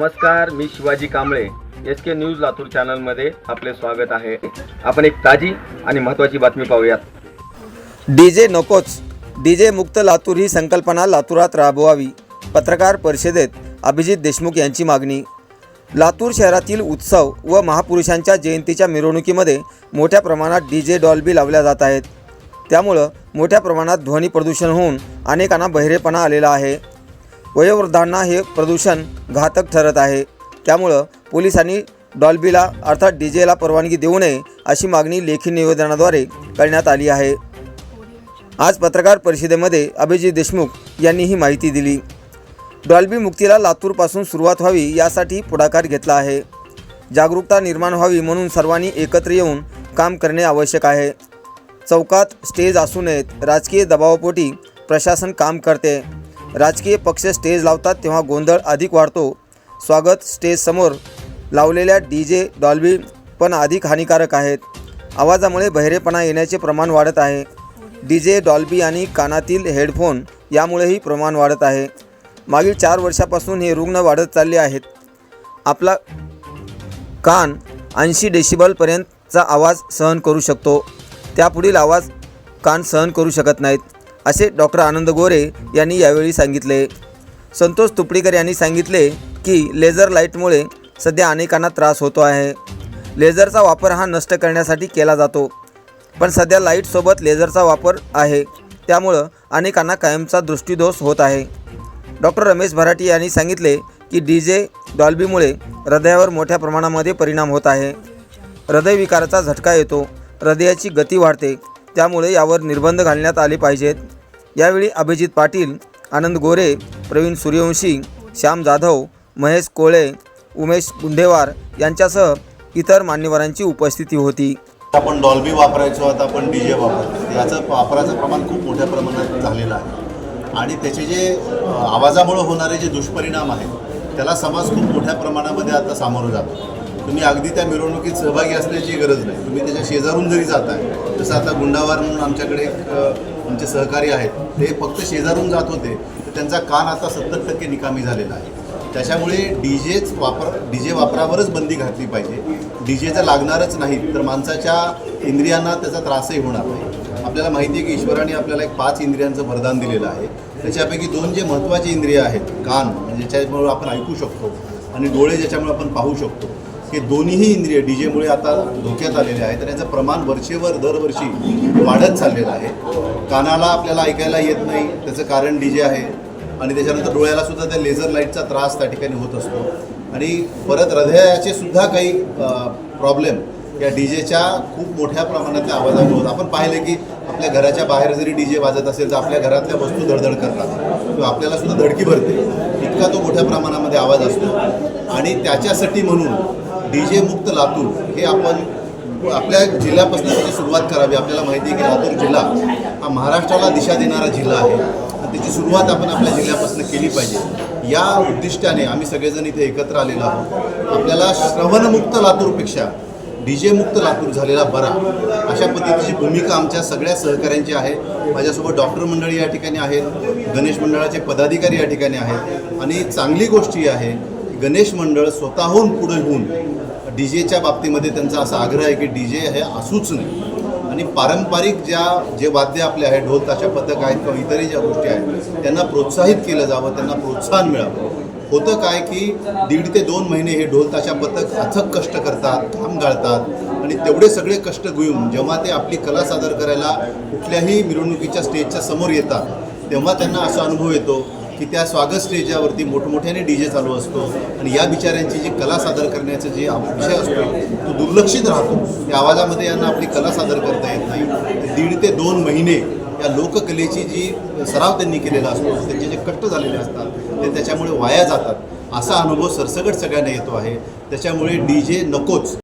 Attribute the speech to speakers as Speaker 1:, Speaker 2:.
Speaker 1: नमस्कार मी Shivaji Kamble. S K news Latur चॅनलमध्ये आपले स्वागत आहे. आपण एक ताजी आणि महत्त्वाची बातमी पाहूयात.
Speaker 2: डीजे नकोच. डीजे मुक्त लातूर ही संकल्पना लातूरात राबवावी. पत्रकार परिषदेत अभिजित देशमुख यांची मागणी. लातूर शहरातील उत्सव व महापुरुषांच्या जयंतीच्या मिरवणुकीमध्ये मोठ्या प्रमाणात डी जे डॉल्बी लावल्या जात आहेत. त्यामुळं मोठ्या प्रमाणात ध्वनी प्रदूषण होऊन अनेकांना बहिरेपणा आलेला आहे. वयोवृद्धांना हे प्रदूषण घातक ठरत आहे. त्यामुळं पोलिसांनी डॉल्बीला अर्थात डी जेला परवानगी देऊ नये अशी मागणी लेखी निवेदनाद्वारे करण्यात आली आहे. आज पत्रकार परिषदेमध्ये अभिजित देशमुख यांनी ही माहिती दिली. डॉल्बी मुक्तीला लातूरपासून सुरुवात व्हावी यासाठी पुढाकार घेतला आहे. जागरूकता निर्माण व्हावी म्हणून सर्वांनी एकत्र येऊन काम करणे आवश्यक आहे. चौकात स्टेज असू नयेत राजकीय दबावापोटी प्रशासन काम करते. राजकीय पक्ष स्टेज लावतात तेव्हा गोंधळ अधिक वाढतो. स्वागत स्टेजसमोर लावलेल्या डी जे डॉल्बी पण अधिक हानिकारक आहेत. आवाजामुळे बहिरेपणा येण्याचे प्रमाण वाढत आहे. डी जे डॉल्बी आणि कानातील हेडफोन यामुळेही प्रमाण वाढत आहे. मागील चार वर्षापासून हे रुग्ण वाढत चालले आहेत. आपला कान ऐंशी डेसिबलपर्यंतचा आवाज सहन करू शकतो. त्यापुढील आवाज कान सहन करू शकत नाहीत. असे डॉक्टर आनंद गोरे यांनी यावेळी सांगितले. संतोष तुपडीकर यांनी सांगितले की लेझर लाईटमुळे सध्या अनेकांना त्रास होतो आहे. लेझरचा वापर हा नष्ट करण्यासाठी केला जातो. पण सध्या लाईटसोबत लेझरचा वापर आहे. त्यामुळं अनेकांना कायमचा दृष्टीदोष होत आहे. डॉक्टर रमेश भराटी यांनी सांगितले की डी जे डॉल्बीमुळे हृदयावर मोठ्या प्रमाणामध्ये परिणाम होत आहे. हृदयविकाराचा झटका येतो. हृदयाची गती वाढते. त्यामुळे यावर निर्बंध घालण्यात आले पाहिजेत. यावेळी अभिजित पाटील आनंद गोरे प्रवीण सूर्यवंशी श्याम जाधव महेश कोळे उमेश गुंढेवार यांच्यासह इतर मान्यवरांची उपस्थिती होती.
Speaker 3: आपण डॉल्बी वापरायचो आता आपण डी जे वापरतो याचं वापराचं प्रमाण खूप मोठ्या प्रमाणात झालेलं आहे. आणि त्याचे जे आवाजामुळे आवाजामुळं होणारे जे दुष्परिणाम आहेत त्याला समाज खूप मोठ्या प्रमाणामध्ये आता सामोरं जातो. तुम्ही अगदी त्या मिरवणुकीत सहभागी असण्याची गरज नाही. तुम्ही त्याच्या शेजारून जरी जाताय जसं आता गुंडावार म्हणून आमच्याकडे एक आमचे सहकारी आहेत ते फक्त शेजारून जात होते तर त्यांचा कान आता सत्तर टक्के निकामी झालेला आहे. त्याच्यामुळे डी जेच वापर डी जे वापरावरच बंदी घातली पाहिजे. डी जे तर लागणारच नाही तर माणसाच्या इंद्रियांना त्याचा त्रासही होणार नाही. आपल्याला माहिती आहे की ईश्वराने आपल्याला एक पाच इंद्रियांचं वरदान दिलेलं आहे. त्याच्यापैकी दोन जे महत्त्वाचे इंद्रिय आहेत कान म्हणजे ज्याच्यामुळे आपण ऐकू शकतो आणि डोळे ज्याच्यामुळे आपण पाहू शकतो हे दोन्हीही इंद्रिय डी जेमुळे आता धोक्यात आलेले आहेत आणि याचं प्रमाण वरचेवर दरवर्षी वाढत चाललेलं आहे. कानाला आपल्याला ऐकायला येत नाही त्याचं कारण डी जे आहे. आणि त्याच्यानंतर डोळ्याला सुद्धा त्या लेझर लाईटचा त्रास त्या ठिकाणी होत असतो. आणि परत हृदयाचे सुद्धा काही प्रॉब्लेम या डी जेच्या खूप मोठ्या प्रमाणातल्या आवाजामुळे होतात. आपण पाहिले की आपल्या घराच्या बाहेर जरी डी जे वाजत असेल तर आपल्या घरातल्या वस्तू धडधड करतात. किंवा आपल्याला सुद्धा धडकी भरते. इतका तो मोठ्या प्रमाणामध्ये आवाज असतो. आणि त्याच्यासाठी म्हणून डी जे मुक्त लातूर हे आपण आपल्या जिल्ह्यापासून त्याची सुरुवात करावी आपल्याला माहिती आहे की लातूर जिल्हा हा महाराष्ट्राला दिशा देणारा जिल्हा आहे. त्याची सुरुवात आपण आपल्या जिल्ह्यापासून केली पाहिजे. या उद्दिष्टाने आम्ही सगळेजण इथे एकत्र आलेलो आहोत. आपल्याला श्रवणमुक्त लातूरपेक्षा डी जे मुक्त लातूर झालेला बरा. अशा पद्धतीची भूमिका आमच्या सगळ्या सहकाऱ्यांची आहे. माझ्यासोबत डॉक्टर मंडळी या ठिकाणी आहेत गणेश मंडळाचे पदाधिकारी या ठिकाणी आहेत आणि चांगली गोष्टी आहे गणेश मंडळ स्वतःहून पुढे होऊन डी जेच्या बाबतीमध्ये त्यांचा असा आग्रह आहे की डी जे हे असूच नाही. आणि पारंपरिक ज्या जे वाद्य आपले आहे ढोल ताशा पथक आहेत किंवा इतरही ज्या गोष्टी आहेत त्यांना प्रोत्साहित केलं जावं त्यांना प्रोत्साहन मिळावं. होतं काय की दीड ते दोन महिने हे ढोल ताशा पथक अथक कष्ट करतात घाम गाळतात आणि तेवढे सगळे कष्ट घेऊन जेव्हा ते आपली कला सादर करायला कुठल्याही मिरवणुकीच्या स्टेजच्या समोर येतात तेव्हा त्यांना असा अनुभव येतो की त्या स्वागत स्टेजावरती मोठमोठ्याने डी जे चालू असतो आणि या बिचाऱ्यांची जी कला सादर करण्याचा जे विषय असतो तो दुर्लक्षित राहतो. त्या आवाजामध्ये यांना आपली कला सादर करता येत नाही. दीड ते दोन महिने या लोककलेची जी सराव त्यांनी केलेला असतो त्यांचे जे कष्ट झालेले असतात ते त्याच्यामुळे वाया जातात. असा अनुभव सरसकट सगळ्यांना येतो आहे. त्याच्यामुळे डी जे नकोच.